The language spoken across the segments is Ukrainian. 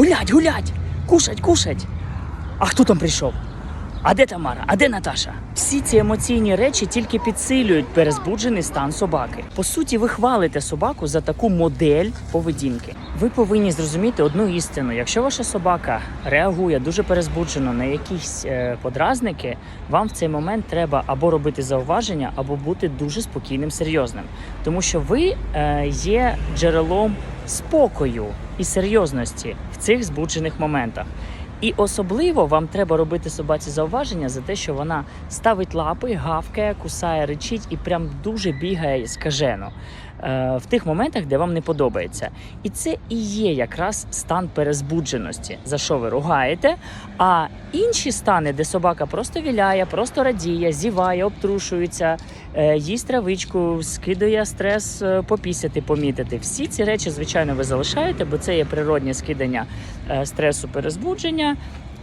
Гулять, гулять! Кушать, кушать! А хто там прийшов? А де Тамара? А де Наташа? Всі ці емоційні речі тільки підсилюють перезбуджений стан собаки. По суті, ви хвалите собаку за таку модель поведінки. Ви повинні зрозуміти одну істину: якщо ваша собака реагує дуже перезбуджено на якісь е, подразники, вам в цей момент треба або робити зауваження, або бути дуже спокійним, серйозним, тому що ви е, є джерелом спокою і серйозності в цих збуджених моментах. І особливо вам треба робити собаці зауваження за те, що вона ставить лапи, гавкає, кусає, речить і прям дуже бігає скажено в тих моментах, де вам не подобається. І це і є якраз стан перезбудженості, за що ви ругаєте. А інші стани, де собака просто віляє, просто радіє, зіває, обтрушується, е, їсть травичку, скидає стрес, е, попісяти, помітити. Всі ці речі, звичайно, ви залишаєте, бо це є природнє скидання е, стресу, перезбудження.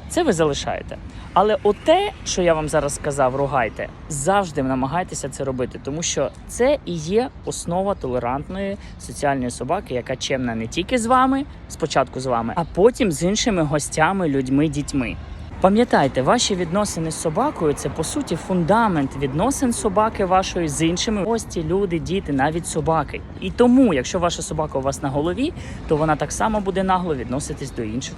Це ви залишаєте. Але оте, що я вам зараз сказав, ругайте, завжди намагайтеся це робити, тому що це і є основа толерантної соціальної собаки, яка чемна не тільки з вами, спочатку з вами, а потім з іншими гостями, людьми, дітьми. Пам'ятайте, ваші відносини з собакою це по суті фундамент відносин собаки вашої з іншими гості, люди, діти, навіть собаки. І тому, якщо ваша собака у вас на голові, то вона так само буде нагло відноситись до інших